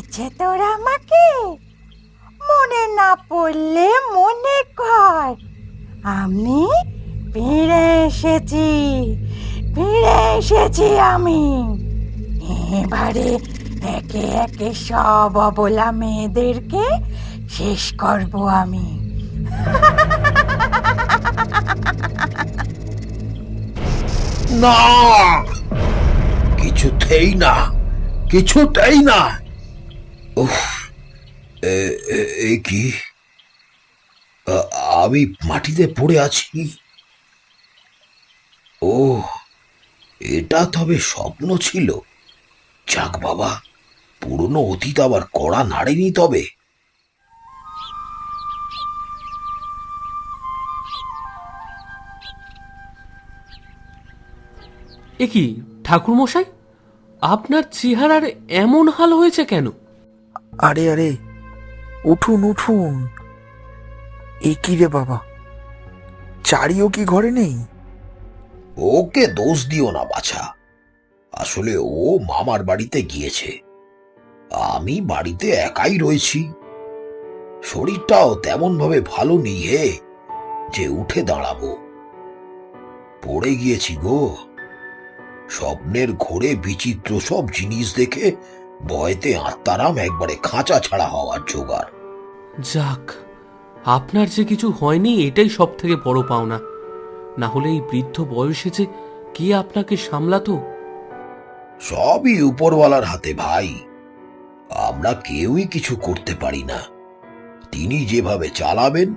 পড়েছে তোর আমাকে? মনে না পড়লে মনে কর। আমি ফিরে এসেছি ফিরে এসেছি আমি। এবারে একে একে সব অবলা মেয়েদেরকে শেষ করব আমি। না, কিছুতেই না কিছুতেই না। উফ, এ- কি? আমি মাটিতে পড়ে আছি। ও এটা তবে স্বপ্ন ছিল। যাক বাবা, পুরনো অতীত আবার কড়া নাড়েনি তবে। এ কি, ঠাকুরমশাই? আপনার চেহারার এমন হাল হয়েছে কেন? আরে আরে, উঠুন উঠুন। এ কি রে বাবা? চারিও কি ঘরে নেই? ওকে দোষ দিও না, বাছা। আসলে ও মামার বাড়িতে গিয়েছে। আমি বাড়িতে একাই রয়েছি। শরীরটাও তেমন ভাবে ভালো নেই হে, যে উঠে দাঁড়াবো। পড়ে গিয়েছি গো। স্বপ্নের ঘোরে বিচিত্র সব জিনিস দেখে ভয়তে আত্মারাম একবারে খাঁচা ছাড়া হওয়ার জোগাড়। যাক আপনার যে কিছু হয়নি এটাই সব থেকে বড় পাওনা। না হলে এই বৃদ্ধ বয়সে যে কে আপনাকে সামলাতো? সবই উপরওয়ালার হাতে ভাই। আমরা কেউই কিছু করতে পারি না। তিনি যেভাবে চালাবেন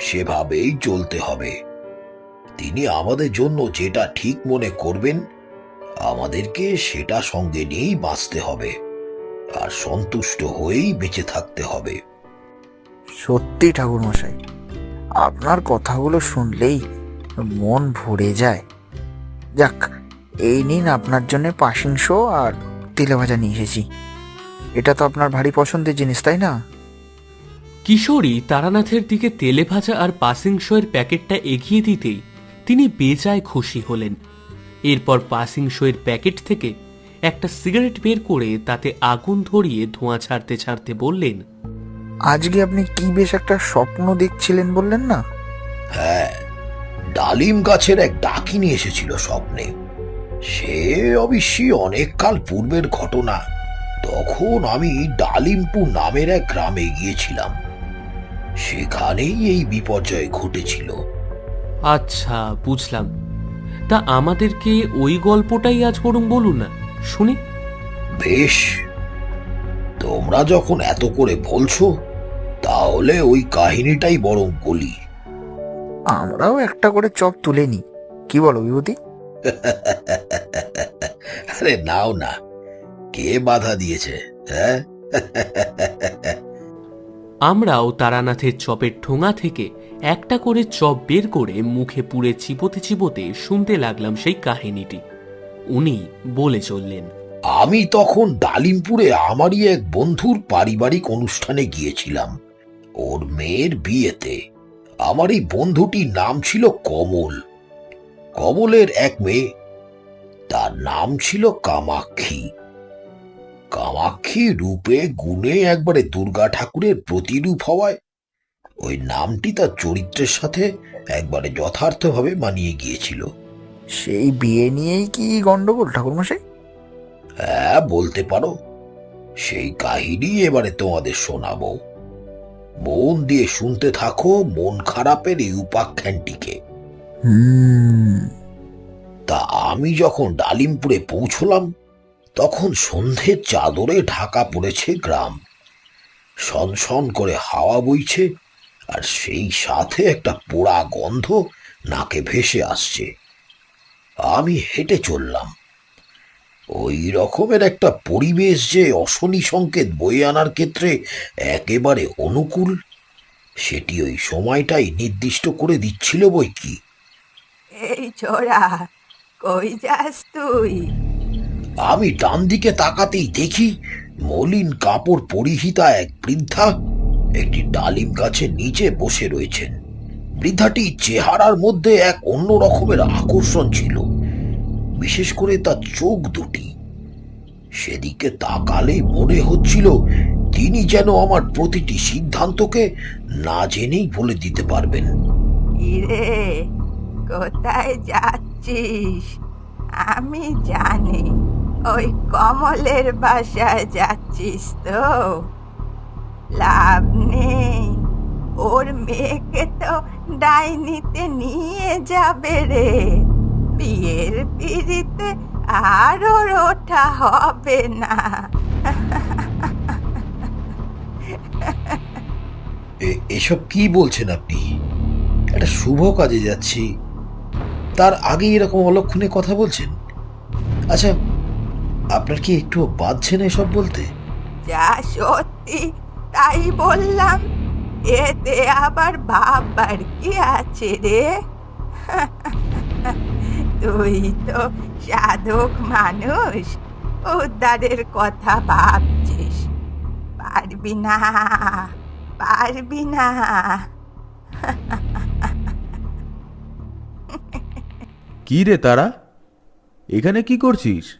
সেভাবেই চলতে হবে। তিনি আমাদের জন্য যেটা ঠিক মনে করবেন আমাদেরকে সেটা সঙ্গে নিয়েই বাঁচতে হবে। আর সন্তুষ্ট হয়েই বেঁচে থাকতে হবে। সত্যি ঠাকুরমশাই আপনার কথাগুলো শুনলেই মন ভরে যায়। যাক এই নিন আপনার জন্য পাশিংশ আর তেলে ভাজা নিয়ে এসেছি। এটা তো আপনার ভারী পছন্দের জিনিস তাই না? কিশোরী তারানাথের দিকে তেলে ভাজা আর পাসিং শোয়ের প্যাকেটটা এগিয়ে দিতেই তিনি বেজায় খুশি হলেন। এরপর পাসিং শোয়ের প্যাকেট থেকে একটা সিগারেট বের করে তাতে আগুন ধরিয়ে ধোঁয়া ছাড়তে ছাড়তে বললেন আজকে আপনি কি বেশ একটা স্বপ্ন দেখছিলেন বললেন না? হ্যাঁ ডালিম গাছের এক ডাকিনী এসেছিল স্বপ্নে। সে অবশ্যই অনেক কাল পূর্বের ঘটনা। তখন আমি ডালিমপুর নামের এক গ্রামে গিয়েছিলাম। সেখানেই এই বিপর্যয় ঘটেছিল। আচ্ছা বুঝলাম। তা আমাদেরকে ওই গল্পটাই আজ বরং বলুন না। শুনি। বেশ। তোমরা যখন এত করে বলছো তাহলে ওই কাহিনীটাই বরং বলি। আমরাও একটা করে চপ তুলে নি কি বলো বিভূতি? আরে নাও না। কে বাধা দিয়েছে হ্যাঁ? আমরাও তারানাথের চপের ঠোঙা থেকে একটা করে চপ বের করে মুখে পুড়ে চিবোতে চিবোতে শুনতে লাগলাম সেই কাহিনীটি। উনি বলে চললেন, আমি তখন ডালিমপুরে আমারই এক বন্ধুর পারিবারিক অনুষ্ঠানে গিয়েছিলাম, ওর মেয়ের বিয়েতে। আমার এই বন্ধুটির নাম ছিল কমল। কমলের এক মেয়ে, তার নাম ছিল কামাক্ষী। কামাক্ষী রূপে, গুণে একবারে দুর্গা ঠাকুরের প্রতিরূপ হওয়ায়, ওই নামটি তার চরিত্রের সাথে একবারে যথার্থভাবে মানিয়ে গিয়েছিল। সেই বিয়ে নিয়েই কি গন্ডগোল ঠাকুরমশাই? হ্যাঁ বলতে পারো। সেই কাহিনী এবারে তোমাদের শোনাবো। মন দিয়ে শুনতে থাকো মন খারাপের এই উপাখ্যানটিকে তা আমি যখন ডালিমপুরে পৌঁছলাম তখন সন্ধ্যের চাদরে ঢাকা পড়েছে গ্রাম। সনসন করে হাওয়া বইছে আর সেই সাথে একটা পোড়া গন্ধ নাকে ভেসে আসছে। আমি হেঁটে চললাম। ওই রকমের একটা পরিবেশ যে অশনি সংকেত বয়ে আনার ক্ষেত্রে একেবারে অনুকূল সেটি ওই সময়টাই নির্দিষ্ট করে দিচ্ছিল বই কি। এই ছোড়া কই যাস তুই? আমি ডান দিকে তাকাতেই দেখি মলিন কাপড় পরিহিতা এক বৃদ্ধা একটি ডালিম গাছের নিচে বসে রয়েছেন। বৃদ্ধাটি চেহারার মধ্যে এক অন্য রকমের আকর্ষণ ছিল। বিশেষ করে তার চোখ দুটি। সেদিকে তাকালেই মনে হচ্ছিল তিনি যেন আমার প্রতিটি সিদ্ধান্তকে না জেনেই বলে দিতে পারবেন। কোথায় যাচ্ছিস? আমি জানি ওই কমলের বাসায় যাচ্ছিস তো। লাভ নেই। ওর মেয়েকে তো ডাইনিতে নিয়ে যাবে রে। বিয়ের পিড়িতে আর ওর ওঠা হবে না। এ- এসব কি বলছেন আপনি? একটা শুভ কাজে যাচ্ছি। তার আগে এরকম অলক্ষণে কথা বলছেন। আচ্ছা আপনার কি একটু বাঁধছে না এসব বলতে? যা সত্যি তাই বললাম। এতে আবার ভাববার কি আছে রে? তুই তো সাধক মানুষ, উদ্ধারের কথা ভাবছিস। পারবি না পারবি না। কি রে তারা? এখানে কি করছিস?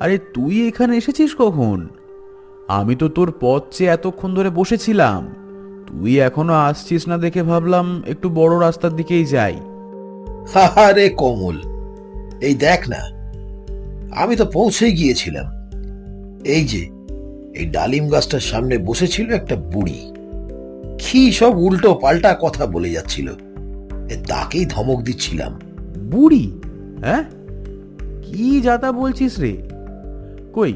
আরে তুই এখানে এসেছিস কখন? আমি তো তোর পথ চেয়ে এতক্ষণ ধরে বসেছিলাম। তুই এখনও আসছিস না দেখে ভাবলাম একটু বড় রাস্তার দিকেই যাই। আরে কমল এই দেখ না আমি তো পৌঁছেই গিয়েছিলাম। এই যে এই ডালিম গাছটার সামনে বসেছিল একটা বুড়ি। কি সব উল্টো পাল্টা কথা বলে যাচ্ছিল। তাকেই ধমক দিচ্ছিলাম। বুড়ি? হ্যাঁ? কি যাতা বলছিস রে? কই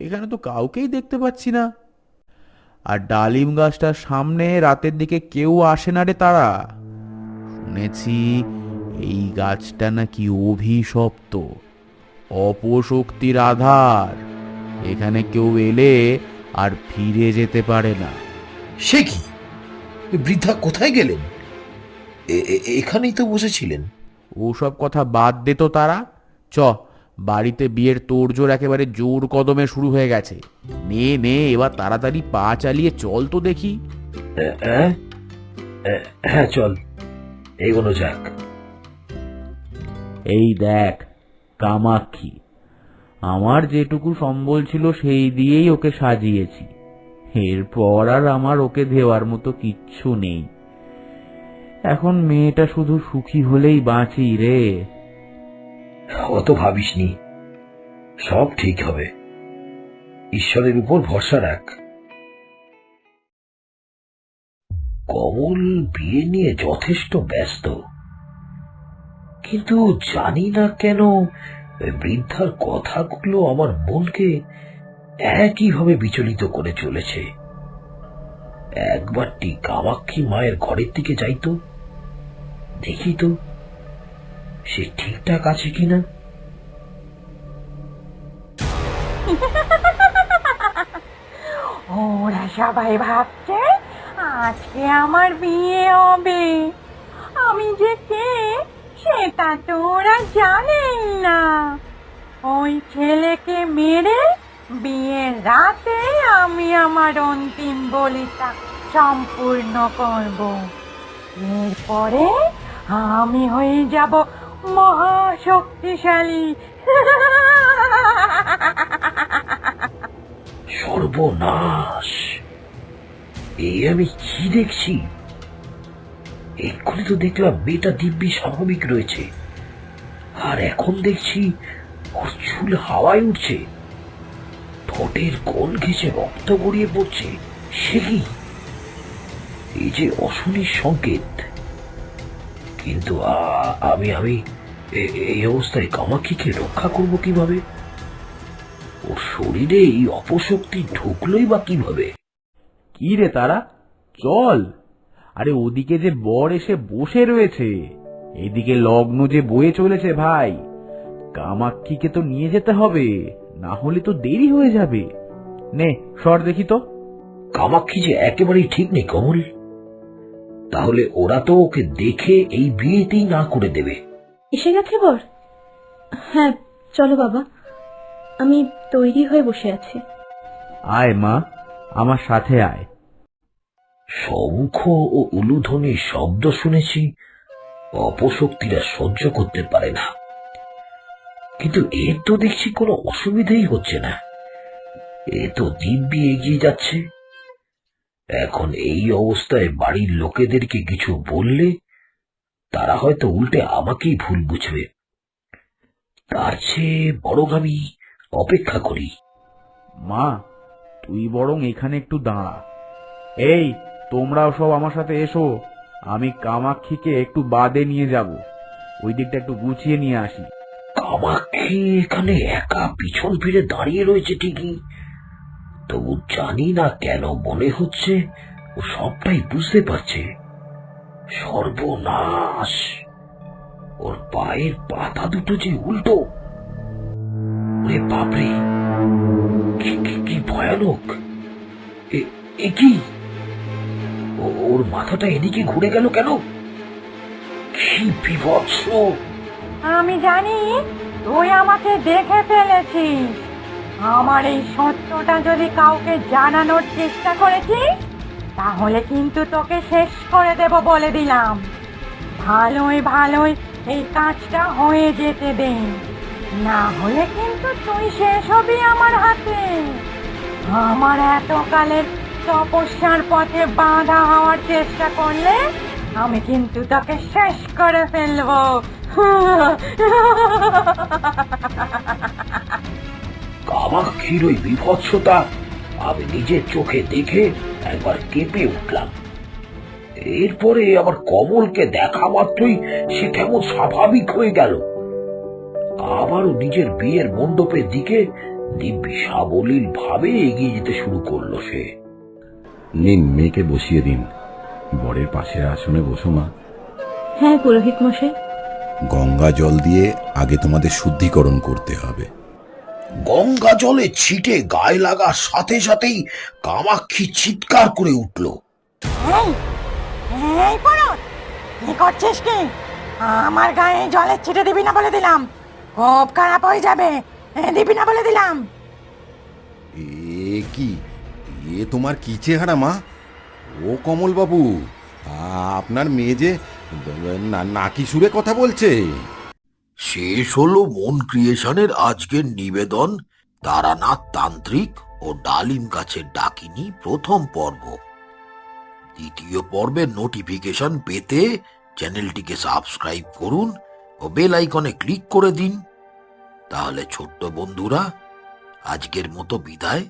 এখানে তো কাউকেই দেখতে পাচ্ছি না। আর ডালিম গাছটার সামনে রাতের দিকে কেউ আসে না রে তারা। শুনেছি এই গাছটা নাকি অভিশপ্ত অপশক্তির আধার। এখানে কেউ এলে আর ফিরে যেতে পারে না। সে কি? বৃদ্ধা কোথায় গেলেন? এখানেই তো বসেছিলেন। ওসব কথা বাদ দে তো তারা। চ বাড়িতে বিয়ের তোড়জোড় একেবারে জোর কদমে শুরু হয়ে গেছে। নে নে, এবার তাড়াতাড়ি পা চালিয়ে চল তো দেখি। হ্যাঁ চল। এগোনো যাক। এই দেখ, কামাক্ষী। আমার যেটুকু সম্বল ছিল সেই দিয়েই ওকে সাজিয়েছি। এরপর আর আমার ওকে দেওয়ার মতো কিচ্ছু নেই। এখন মেয়েটা শুধু সুখী হলেই বাঁচি রে। অত ভাবিসনি। সব ঠিক হবে। ঈশ্বরের উপর ভরসা রাখ। কমল বিয়ে নিয়ে যথেষ্ট ব্যস্ত। কিন্তু জানি না কেন, বৃদ্ধার কথাগুলো আমার মনকে একইভাবে বিচলিত করে চলেছে। একবারটি কামাক্ষী মায়ের ঘরের দিকে যাইতো দেখি তো সে ঠিকঠাক আছে কিনা? ওরা সবাই ভাবছে আজকে আমার বিয়ে হবে। আমি যে কে, সেটা তো ওরা জানেন না। ওই ছেলেকে মেরে বিয়ের রাতে আমি আমার অন্তিম বলিটা সম্পূর্ণ করব। এরপরে আমি হয়ে যাব মহাশক্তিশালী। সর্বনাশ। এই আমি কি দেখছি? এক্ষুনি তো দেখলাম মেয়েটা দিব্যি স্বাভাবিক রয়েছে। আর এখন দেখছি ওর চুল হাওয়ায় উঠছে। ঠোঁটের কোল ঘেসে রক্ত গড়িয়ে পড়ছে। সে কি? এই যে অশনির সংকেত। কিন্তু আমি আমি এই অবস্থায় কামাক্ষীকে রক্ষা করব কীভাবে? ওর শরীরে এই অপশক্তি ঢুকলোই বা কীভাবে? কি রে তারা? চল। আরে ওদিকে যে বর এসে বসে রয়েছে। এদিকে লগ্ন যে বয়ে চলেছে ভাই। কামাক্ষীকে তো নিয়ে যেতে হবে, না হলে তো দেরি হয়ে যাবে। নে, সর দেখি তো। কামাক্ষী যে একেবারেই ঠিক নেই কমল। তাহলে ওরা তো ওকে দেখে এই বিয়েতেই না করে দেবে। এসে গেছে বর? হ্যাঁ চলো বাবা। আমি তৈরি হয়ে বসে আছি। আয় মা আমার সাথে আয়। শঙ্খ ও উলুধ্বনির শব্দ শুনেছি অপশক্তিরা সহ্য করতে পারে না। কিন্তু এর তো দেখছি কোনো অসুবিধেই হচ্ছে না। এ তো দিব্যি এগিয়ে যাচ্ছে। এখন এই অবস্থায় বাড়ির লোকেদেরকে কিছু বললে তারা হয়তো উল্টে আমাকেই ভুল বুঝবে। তার চেয়ে বরং আমি অপেক্ষা করি। মা তুই বরং এখানে একটু দাঁড়া। এই তোমরাও সব আমার সাথে এসো। আমি কামাক্ষীকে একটু বাদে নিয়ে যাব। ওই দিকটা একটু গুছিয়ে নিয়ে আসি। কামাক্ষী এখানে একা পিছন ফিরে দাঁড়িয়ে রয়েছে ঠিকই। তবু জানি না কেন মনে হচ্ছে ও সবটাই বুঝতে পারছে। সর্বনাশ। ওর পায়ের পাতা দুটো যে উল্টো। ওরে বাপরে! কি- ভয়ানক! এ- কি? ওর মাথাটা এদিকে ঘুরে গেল কেন? কি বিভৎস! আমি জানি, তুই আমাকে দেখে ফেলেছিস। আমার এই সত্যটা যদি কাউকে জানানোর চেষ্টা করেছিস তাহলে কিন্তু তোকে শেষ করে দেব বলে দিলাম। ভালোই ভালোই এই কাজটা হয়ে যেতে দে। না হলে কিন্তু তুই শেষ হবি আমার হাতে। আমার এতকালের তপস্যার পথে বাধা হওয়ার চেষ্টা করলে আমি কিন্তু তাকে শেষ করে ফেলব। কামাক্ষীর ওই বিভৎসতা। আমি নিজের চোখে দেখে একবার কেঁপে উঠলাম। এরপরে আবার কমলকে দেখা মাত্রই সে কেমন স্বাভাবিক হয়ে গেল। আবারও নিজের বিয়ের মণ্ডপের দিকে দিব্যি সাবলীল ভাবে এগিয়ে যেতে শুরু করল সে। নিন মেয়েকে বসিয়ে দিন। বরের পাশের আসনে বসো মা। হ্যাঁ পুরোহিত মশাই। গঙ্গা জল দিয়ে আগে তোমাদের শুদ্ধিকরণ করতে হবে। গঙ্গা জলে ছিটে গায়ে লাগার সাথে সাথেই কামাক্ষী চিৎকার করে উঠল। কি করছিস কি? আমার গায়ে জলের ছিটে দিবি না বলে দিলাম। খুব খারাপ হয়ে যাবে। দিবি না বলে দিলাম। এ কি? এ তোমার কি চেহারা মা? ও কমল বাবু আপনার মেয়ে যে না- নাকি সুরে কথা বলছে? শেষ হলো মন ক্রিয়েশনের আজকের নিবেদন। তারানাথ তান্ত্রিক ও ডালিম গাছের ডাকিনি প্রথম পর্ব। দ্বিতীয় পর্বের নোটিফিকেশন পেতে চ্যানেলটিকে সাবস্ক্রাইব করুন ও বেল আইকনে ক্লিক করে দিন। তাহলে ছোট্ট বন্ধুরা, আজকের মতো বিদায়।